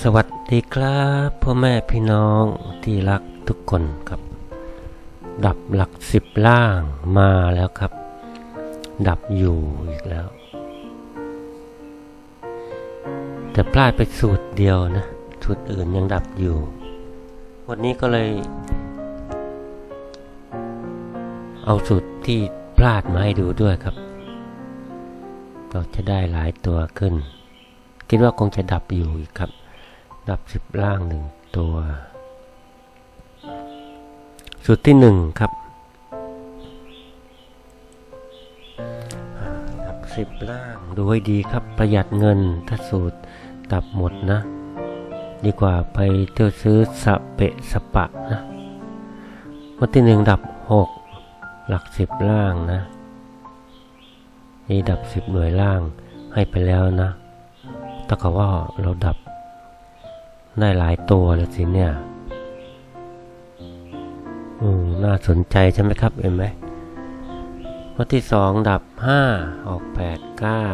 สวัสดีครับพ่อแม่พี่น้องที่รักทุกคนครับ ดับหลักสิบล่างมาแล้วครับ ดับอยู่อีกแล้ว แต่พลาดไปสูตรเดียวนะสูตรอื่นยังดับอยู่ วันนี้ก็เลย เอาสูตรที่ พลาดมาให้ดูด้วยครับ ก็จะได้หลายตัวขึ้น คิดว่าคงจะดับอยู่อีกครับ ดับสิบล่างหนึ่งตัวสูตรที่หนึ่งครับดับสิบล่างดูให้ดีครับประหยัดเงินถ้าสูตรดับหมดนะ ดีกว่าไปเที่ยวซื้อสะเปะสะปะนะวันที่หนึ่งดับหก หลักสิบล่างนะนี่ดับสิบหน่วยล่างให้ไปแล้วนะถ้ากับว่าเราดับ ได้หลายตัวเลยสิเนี่ยอืมน่าสนใจใช่ไหมครับเห็นไหมวันที่สองดับห้าออกแปดเก้า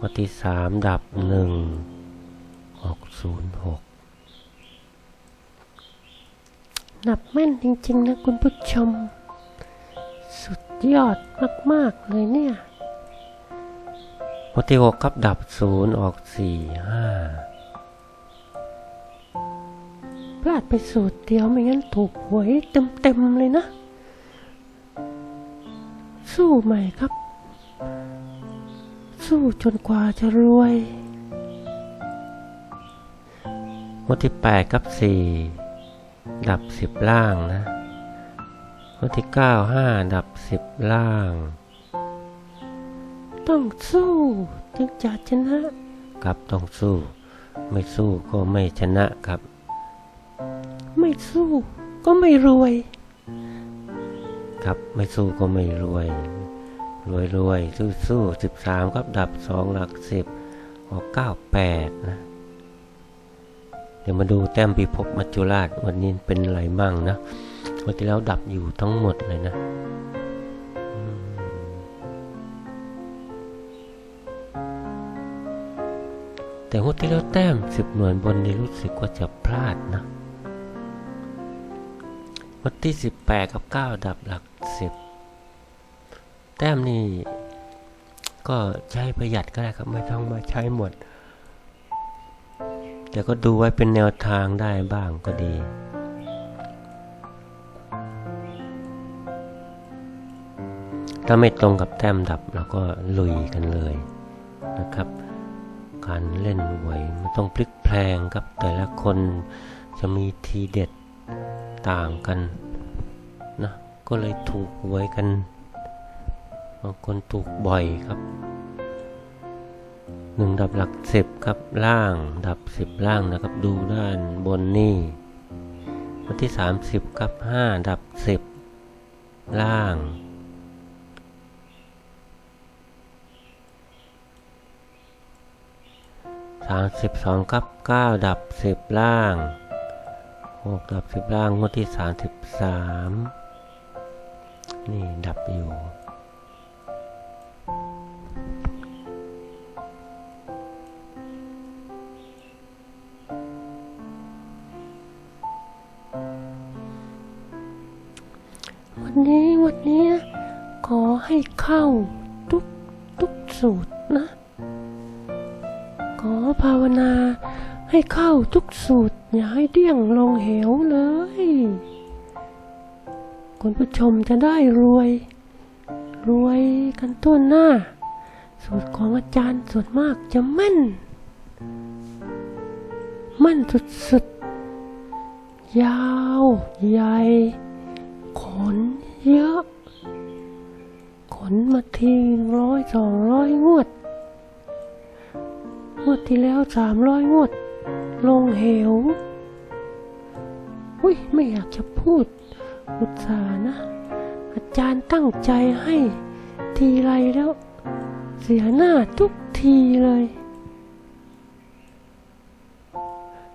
วันที่สามดับหนึ่งออกศูนย์หกนับแม่นจริง ๆ นะคุณผู้ชม สุดยอดมาก ๆ เลยเนี่ยวันที่หกครับดับศูนย์ออกสี่ห้าพลาดไปสูตรเดียวไม่งั้นถูกหวยเต็ม ๆ เลยนะ สู้ใหม่ครับ สู้จนกว่าจะรวยวันที่แปดครับสี่ดับสิบล่างนะ วันที่เก้าห้าดับสิบล่าง ต้องสู้จึงจะชนะครับต้องสู้ ไม่สู้ก็ไม่ชนะครับ ไม่สู้ก็ไม่รวย ครับไม่สู้ก็ไม่รวย รวยรวยสู้สู้สิบสามครับดับสองหลักสิบออกเก้าแปดนะเดี๋ยวมาดูแต้มพิภพมัจจุราชวันนี้เป็นอะไรมั่งนะ วันที่แล้วดับอยู่ทั้งหมดเลยนะแต่วันที่แล้วแต้มสิบหน่วยบนนี่รู้สึกว่าจะพลาดนะวันที่สิบแปดกับเก้าดับหลักสิบแต้มนี่ก็ใช้ประหยัดก็ได้ครับไม่ต้องมาใช้หมด แต่ก็ดูไว้เป็นแนวทางได้บ้างก็ดี ถ้าไม่ตรงกับแต้มดับเราก็ลุยกันเลยนะครับ การเล่นหวยมันต้องพลิกแพลงครับแต่ละคนจะมีทีเด็ดต่างกันนะก็เลยถูกหวยกันบางคนถูกบ่อยครับหนึ่งดับหลักสิบครับล่างดับสิบล่างนะครับดูด้านบนนี่วันที่สามสิบครับห้าดับสิบล่าง สามสิบสองครับเก้าดับสิบล่างหกดับสิบล่างงวดที่สามสิบสามนี่ดับอยู่ วันนี้วันนี้ขอให้เข้าทุกทุกสูตรนะ อภาวนา ให้เข้าทุกสูตร อย่าให้เดี่ยงลงเหวเลยคุณผู้ชมจะได้รวย รวยกันทั่วหน้า สูตรของอาจารย์ส่วนมากจะแม่น มั่นสุดๆ ยาว ใหญ่ ขนเยอะ ขนมาทีร้อยสองร้อยงวด วดที่แล้วสามร้อยงวด ลงเหว อุ้ยไม่อยากจะพูด อุตส่าห์นะ อาจารย์ตั้งใจให้ทีไรแล้ว เสียหน้าทุกทีเลย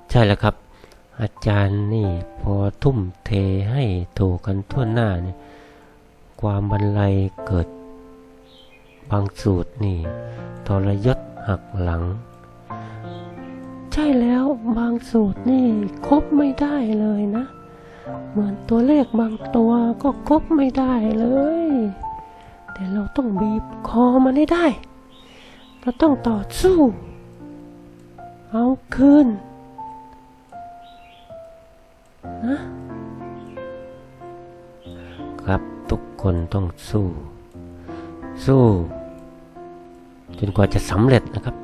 ใช่แล้วครับ อาจารย์นี่พอทุ่มเทให้ถูกกันทั่วหน้าเนี่ยความบรรลัยเกิด บางสูตรนี่ทรยศหักหลัง ใช่แล้วบางสูตรนี่คบไม่ได้เลยนะ เหมือนตัวเลขบางตัวก็คบไม่ได้เลย แต่เราต้องบีบคอมันให้ได้ เราต้องต่อสู้ เอาคืนนะครับทุกคนต้องสู้ สู้ จนกว่าจะสำเร็จนะครับ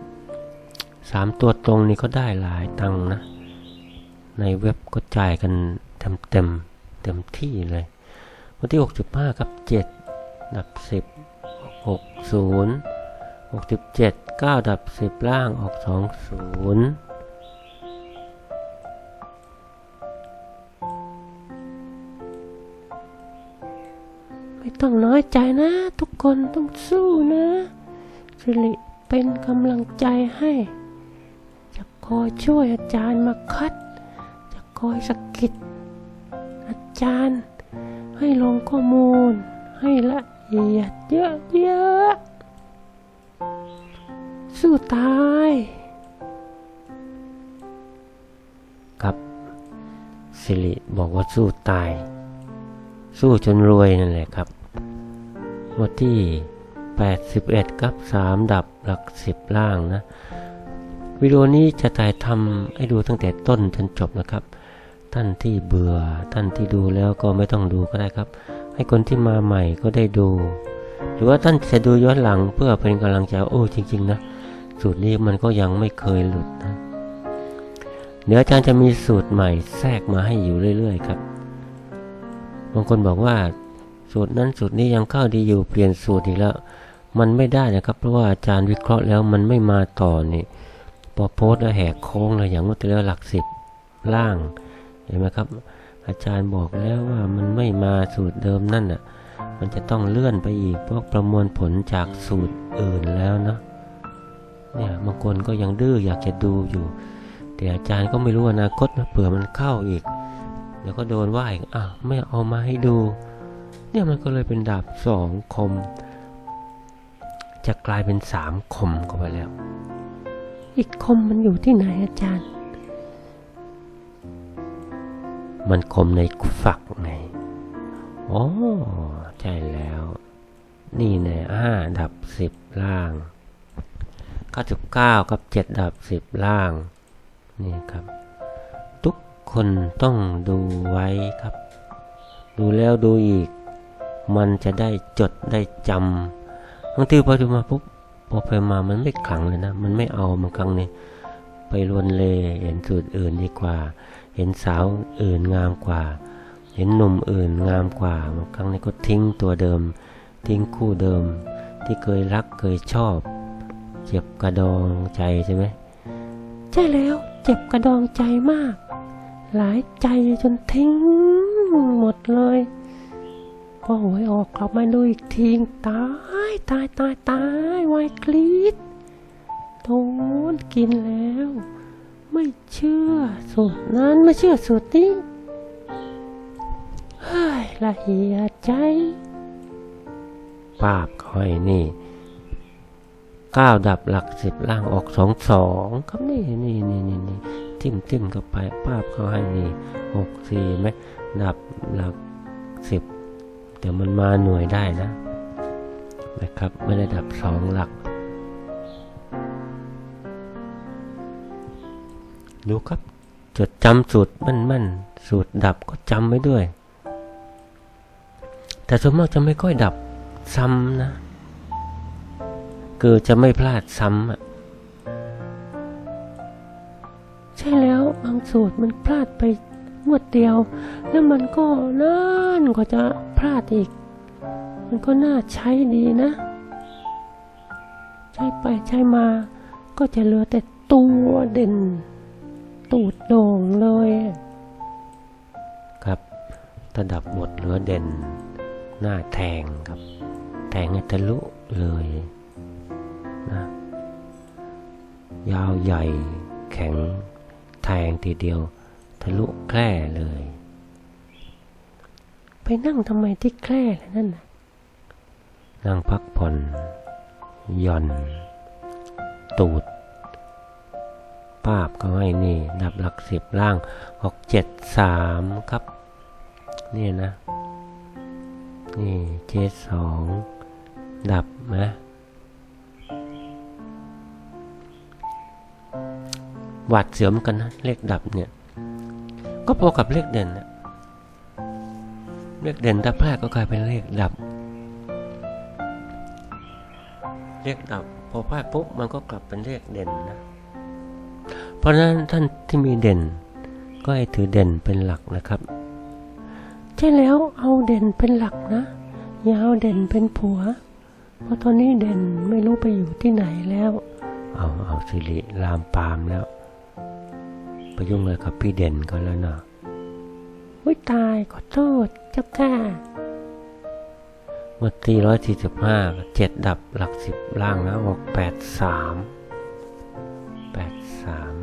สามตัวตรงนี้ก็ได้หลายตังนะ ในเว็บก็จ่ายกันเต็มเต็มเต็มที่เลย วันที่ 65 ครับ 7 ดับ 10 60 67 9 ดับ 10 ล่างออก 20 ไม่ต้องน้อยใจนะ ทุกคนต้องสู้นะสิริเป็นกำลังใจให้ อยช่วยอาจารย์มาคัด จะคอยสกิดอาจารย์ ให้ลงข้อมูล ให้ละเอียดเยอะๆสู้ตาย ครับ สิริบอกว่าสู้ตาย สู้จนรวยนั่นแหละครับวันที่ 81 ครับ 3 ดับหลัก 10 ล่างนะ วิดีโอนี้จะถ่ายทำให้ดูตั้งแต่ต้นจนจบนะครับ ท่านที่เบื่อท่านที่ดูแล้วก็ไม่ต้องดูก็ได้ครับ ให้คนที่มาใหม่ก็ได้ดู หรือว่าท่านจะดูย้อนหลังเพื่อเป็นกำลังใจโอ้จริง ๆ นะสูตรนี้มันก็ยังไม่เคยหลุดนะเดี๋ยวอาจารย์จะมีสูตรใหม่แทรกมาให้อยู่เรื่อย ๆ ครับ บางคนบอกว่า สูตรนั้นสูตรนี้ยังเข้าดีอยู่เปลี่ยนสูตรอีกแล้ว มันไม่ได้นะครับ เพราะว่าอาจารย์วิเคราะห์แล้วมันไม่มาต่อนี่ พอโพสแล้วแหกโค้งเลยอย่างว่าแต่แล้วหลักสิบล่างเห็นไหมครับ อาจารย์บอกแล้วว่ามันไม่มาสูตรเดิมนั่นน่ะมันจะต้องเลื่อนไปอีกพราะประมวลผลจากสูตรอื่นแล้วเนาะเนี่ยบางคนก็ยังดื้ออยากจะดูอยู่ แต่อาจารย์ก็ไม่รู้อนาคตนะเผื่อมันเข้าอีก เดี๋ยวก็โดนว่าอีกอ้าวไม่เอามาให้ดู เนี่ยมันก็เลยเป็นดาบสองคม จะกลายเป็นสามคมก็ไปแล้ว อีกคมมันอยู่ที่ไหนอาจารย์ มันคมในฝักไงอ๋อใช่แล้ว นี่แน่ห้าดับสิบล่างเก้าสิบเก้ากับเจ็ดดับสิบล่าง นี่ครับ ทุกคนต้องดูไว้ครับ ดูแล้วดูอีก มันจะได้จดได้จำบางทีพอดูมาปุ๊บ พอไปมามันไม่ขังเลยนะ มันไม่เอามันครั้งนี้ไปลวนเลเห็นสูตรอื่นดีกว่า เห็นสาวอื่นงามกว่า เห็นหนุ่มอื่นงามกว่าบางครั้งนี้ก็ทิ้งตัวเดิม ทิ้งคู่เดิม ที่เคยรักเคยชอบ เจ็บกระดองใจใช่ไหมใช่แล้วเจ็บกระดองใจมาก หลายใจจนทิ้งหมดเลย พอหวยออกกลับมาดูอีกทีตายตายตายตายวายกรีดโดนกินแล้ว ไม่เชื่อสูตรนั้นไม่เชื่อสูตรนี้เฮ้ยละเอียใจปาบเขาให้นี่เก้าดับหลักสิบล่างออกสองสองครับนี่นี่นี่นี่นี่จิ้มจิ้มเข้าไปปาบเขาให้นี่หกสี่ไหมดับหลักสิบ เดี๋ยวมันมาหน่วยได้นะนะครับไม่ได้ดับสองหลัก ดูครับ จดจำสูตรมั่นๆ สูตรดับก็จำไว้ด้วย แต่ส่วนมากจะไม่ค่อยดับซ้ำนะ คือจะไม่พลาดซ้ำอะใช่แล้วบางสูตรมันพลาดไปงวดเดียว แล้วมันก็นานกว่าจะ พลาดอีก มันก็น่าใช้ดีนะ ใช้ไปใช้มาก็จะเหลือแต่ตัวเด่น ตูดโด่งเลย ครับถ้าดับหมดเหลือเด่น หน้าแทงครับ แทงให้ทะลุเลยนะยาวใหญ่แข็งแทงทีเดียว ทะลุแคร่เลย ไปนั่งทำไมที่แคร่ล่ะนั่นน่ะนั่งพักผ่อนหย่อน ตูดปาบก็ให้นี่ ดับหลักสิบล่างออกเจ็ดสามครับ นี่นะ นี่เจ็ดสองดับไหมหวัดเสียมกันนะ เลขดับเนี่ย ก็พอกับเลขเด่นนะ เลขเด่นถ้าพลาดก็กลายเป็นเลขดับ เลขดับพอพลาดปุ๊บมันก็กลับเป็นเลขเด่นนะ เพราะฉะนั้นท่านที่มีเด่น ก็ให้ถือเด่นเป็นหลักนะครับใช่แล้วเอาเด่นเป็นหลักนะอย่าเอาเด่นเป็นผัว เพราะตอนนี้เด่นไม่รู้ไปอยู่ที่ไหนแล้ว เอาเอาสิริลามปามแล้ว ไปยุ่งเลยกับพี่เด่นก็แล้วเนาะ วิตายขอโทษเจ้าก้าเมื่อตีร้อยสี่สิบห้าเจ็ดดับหลักสิบล่างนะออกแปดสามแปดสาม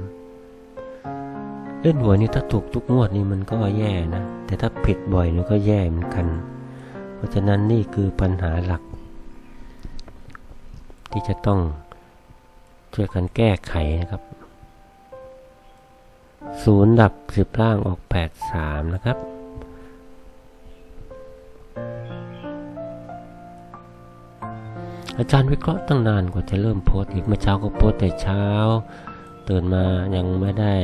เล่นหวยนี่ถ้าถูกทุกงวดนี่มันก็แย่นะ แต่ถ้าผิดบ่อยนี่ก็แย่เหมือนกัน เพราะฉะนั้นนี่คือปัญหาหลัก ที่จะต้องช่วยกันแก้ไขนะครับ ศูนย์ดับสิบล่างออกแปดสามนะครับ อาจารย์วิเคราะห์ตั้งนานกว่าจะเริ่มโพสอีกเมื่อเช้าก็โพสแต่เช้า ตื่นมายังไม่ได้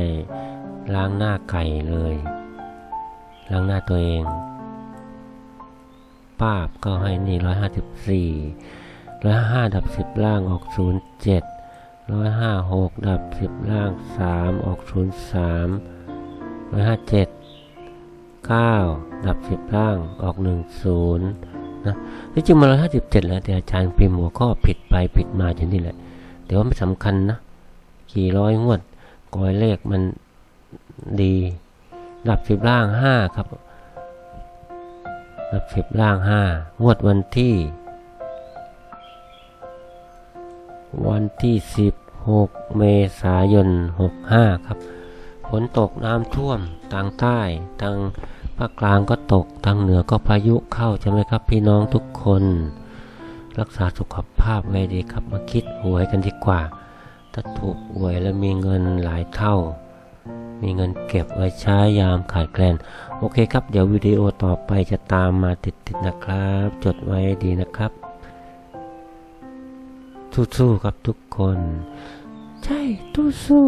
ล้างหน้าไก่เลย ล้างหน้าตัวเอง ป้าบก็ให้นี่ร้อยห้าสิบสี่ร้อยห้าดับสิบล่างออกศูนย์เจ็ด ร้อยห้าหกดับสิบล่างสามออกศูนย์สามร้อยห้าเจ็ดเก้าดับสิบล่างออกหนึ่งศูนย์นะที่จริงมาร้อยห้าสิบเจ็ดแล้วแต่อาจารย์พิมพ์หัวข้อผิดไปผิดมาอย่างนี้แหละแต่ว่าไม่สำคัญนะกี่ร้อยงวดกอยเลขมันดีดับสิบล่างห้าครับดับสิบล่างห้างวดวันที่ วันที่สิบหกเมษายนหกห้าครับ ฝนตกน้ำท่วมทางใต้ ทางภาคกลางก็ตก ทางเหนือก็พายุเข้าใช่ไหมครับ พี่น้องทุกคน รักษาสุขภาพไว้ดีครับ มาคิดหวยกันดีกว่า ถ้าถูกหวยแล้วมีเงินหลายเท่า มีเงินเก็บไว้ใช้ยามขาดแคลน โอเคครับ เดี๋ยววิดีโอต่อไปจะตามมาติดๆนะครับ จดไว้ดีนะครับ สู้ๆครับทุกคน ใช่ตู้สู้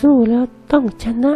สู้แล้วต้องชนะ